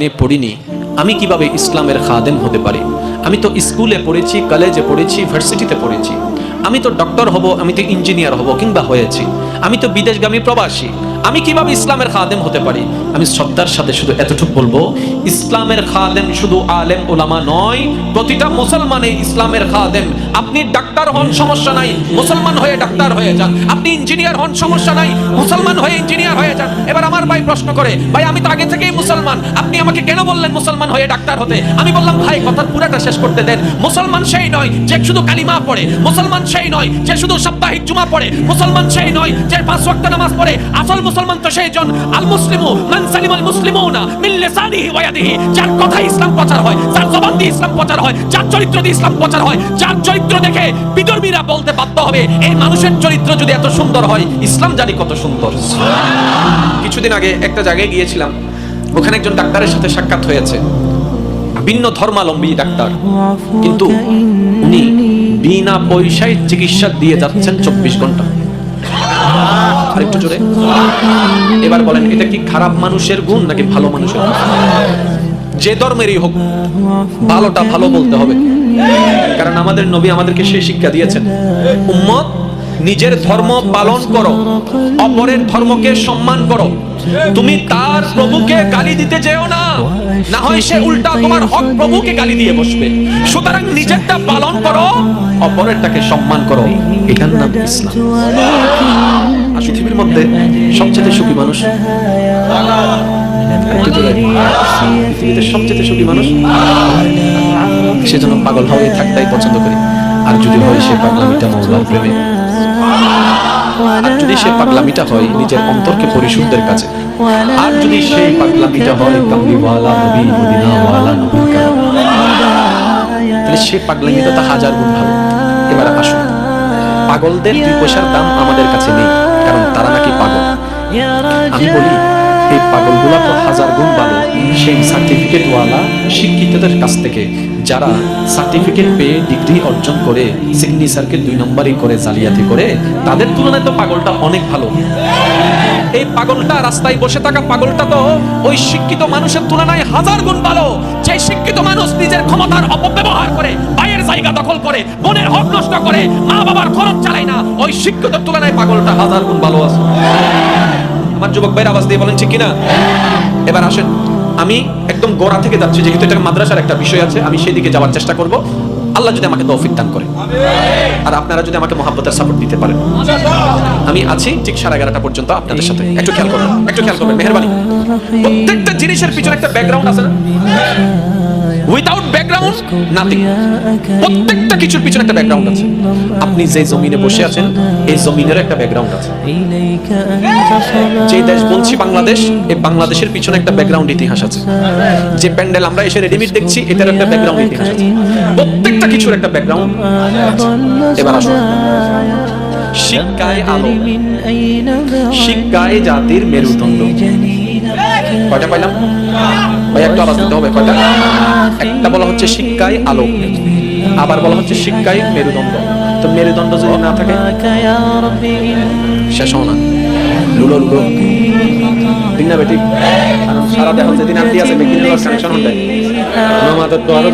নিয়ে পড়িনি, আমি কীভাবে ইসলামের খাদেম হতে পারি? আমি তো স্কুলে পড়েছি কলেজে পড়েছি, ভার্সিটিতে পড়েছি। আমি তো ডক্টর হব, আমি তো ইঞ্জিনিয়ার হব, কিংবা হয়েছি। আমি তো বিদেশগামী প্রবাসী। আমি কীভাবে ইসলামের খাদেম হতে পারি? আমি শ্রদ্ধার সাথে শুধু এতটুকু বলব, ইসলামের খাদেম শুধু আলেম ওলামা নয়, প্রতিটা মুসলমানে ইসলামের খাদেম। আপনি ডাক্তার হন, সমস্যা নাই। মুসলমান হয়ে ডাক্তার হয়ে যান। আপনি ইঞ্জিনিয়ার হন, সমস্যা নাই। মুসলমান হয়ে ইঞ্জিনিয়ার হয়ে যান। এবার আমার ভাই প্রশ্ন করে, ভাই, আমি তো আগে থেকেই মুসলমান। আপনি আমাকে কেন বললেন মুসলমান হয়ে ডাক্তার হতে? আমি বললাম, ভাই কথার পুরাটা শেষ করতে দেন। মুসলমান সেই নয় যে শুধু কালিমা পড়ে। মুসলমান সেই নয় যে শুধু সাপ্তাহিক জুমা পড়ে। মুসলমান সেই নয় যে পাঁচ ওয়াক্ত নামাজ পড়ে। আসল মুসলমান তো সেই জন আল মুসলিমু মান সালিমাল মুসলিমুনা মিন লিসানিহি ওয়া ইয়াদিহি। যার কথা ইসলাম প্রচার হয়, যার জবান দিয়ে ইসলাম প্রচার হয়, যার চরিত্র দিয়ে ইসলাম প্রচার হয়, যার চরিত্র দেখে বিদর্মীরা বলতে বাধ্য হবে, এই মানুষের চরিত্র যদি এত সুন্দর হয়, ইসলাম জানি কত সুন্দর। কিছুদিন আগে একটা জায়গায় গিয়েছিলাম, ওখানে একজন ডাক্তারের সাথে সাক্ষাৎ হয়েছে। ভিন্ন ধর্মালম্বী ডাক্তার। কিন্তু উনি বিনা পয়সায় চিকিৎসা দিয়ে যাচ্ছেন চব্বিশ ঘণ্টা। আরেকটু জোরে। এবার বলেন, এটা কি খারাপ মানুষের গুণ নাকি ভালো মানুষের? যে ধর্মেরই হোক, ভালোটা ভালো বলতে হবে। কারণ আমাদের নবী আমাদেরকে সেই শিক্ষা দিয়েছেন। উম্মত নিজের ধর্ম পালন করো, অপরের ধর্মকে সম্মান করো। তুমি তার প্রভুকে গালি দিতে যেও না। না হয় সে উল্টা তোমার হক প্রভুকে গালি দিয়ে বসবে। সুতরাং নিজেরটা পালন করো, অপরেরটাকে সম্মান করো। এটার নাম ইসলাম। আর পৃথিবীর মধ্যে সবচেয়ে সুখী মানুষ? পৃথিবীতে সবচেয়ে সুখী মানুষ? সেজন্য পাগল হয়ে থাকতেই পছন্দ করি। আর যদি হয় সে পাগলামিটা মৌলার প্রেমে। যদি সে পাগলামিটা হয়, নিজের অন্তরকে পরিশুদ্ধের কাছে। আর যদি পাগলামিটা হয় কামলিওয়ালা নবী মদিনাওয়ালা সে পাগলামিটা তো হাজার গুণ ভালো। এবার আসুন। পাগলদের দুই পয়সার দাম আমাদের কাছে নেই, কারণ তারা নাকি পাগল। আমি বলি এই পাগলগুলা তো হাজার গুণ ভালো। সেই সার্টিফিকেটওয়ালা শিক্ষিতদের কাছ থেকে যারা সার্টিফিকেট পেয়ে ডিগ্রি অর্জন করে সিগনেচারকে দুই নম্বরই করে জালিয়াতি করে, তাদের তুলনায় তো পাগলটা অনেক ভালো। এই পাগলটা রাস্তায় বসে থাকা পাগলটা তো ওই শিক্ষিত মানুষের তুলনায় হাজার গুণ ভালো। যে শিক্ষিত মানুষ নিজের ক্ষমতার অপব্যবহার করে ভাইয়ের জায়গা দখল করে বোনের হক নষ্ট করে মা বাবার খরচ চালায় না, ওই শিক্ষিতের তুলনায় পাগলটা হাজার গুণ ভালো আছে। আমার যুবক ভাইয়ের আওয়াজ দিয়ে বলেন, ঠিক কিনা? এবার আসেন। আমি একদম গোড়া থেকে যাচ্ছি, যেহেতু এটা মাদ্রাসার একটা বিষয় আছে, আমি সেই দিকে যাওয়ার চেষ্টা করব। আল্লাহ যদি আমাকে তৌফিক দান করে আর আপনারা যদি আমাকে মহাব্বতের সাপোর্ট দিতে পারেন। আমি আছি ঠিক সাড়ে এগারোটা পর্যন্ত আপনাদের সাথে। একটু খেয়াল করবেন একটু খেয়াল করবেন মেহরবানি। প্রত্যেকটা জিনিসের পিছনে একটা ব্যাকগ্রাউন্ড আছে না? উইদাউট নাথিং প্রত্যেকটা কিছুর পিছনে একটা ব্যাকগ্রাউন্ড আছে। আপনি যে জমিনে বসে আছেন এই জমিনের একটা ব্যাকগ্রাউন্ড আছে। যে দেশ বলছি বাংলাদেশ এই বাংলাদেশের পিছনে একটা ব্যাকগ্রাউন্ড ইতিহাস আছে। যে প্যান্ডেল আমরা এসে রেডিমেড দেখছি এটার একটা ব্যাকগ্রাউন্ড ইতিহাস আছে। প্রত্যেকটা কিছুর একটা ব্যাকগ্রাউন্ড এবার আসুন। শিক্ষায় আলো। শিক্ষায় জাতির মেরুদণ্ড। কয়টা পাইলাম? ভাই, একটু আওয়াজ দিতে হবে কয়টা? একটা বলা হচ্ছে শিক্ষায় আলো, আবার বলা হচ্ছে শিক্ষায় মেরুদণ্ড। তো মেরুদণ্ড যদি না থাকে, শেষ না। লুলো লুলো। ঠিক না বেটি? সারা দেহ যেদিন আছে ব্যক্তি কানেকশন হতে মামাদের তো আরও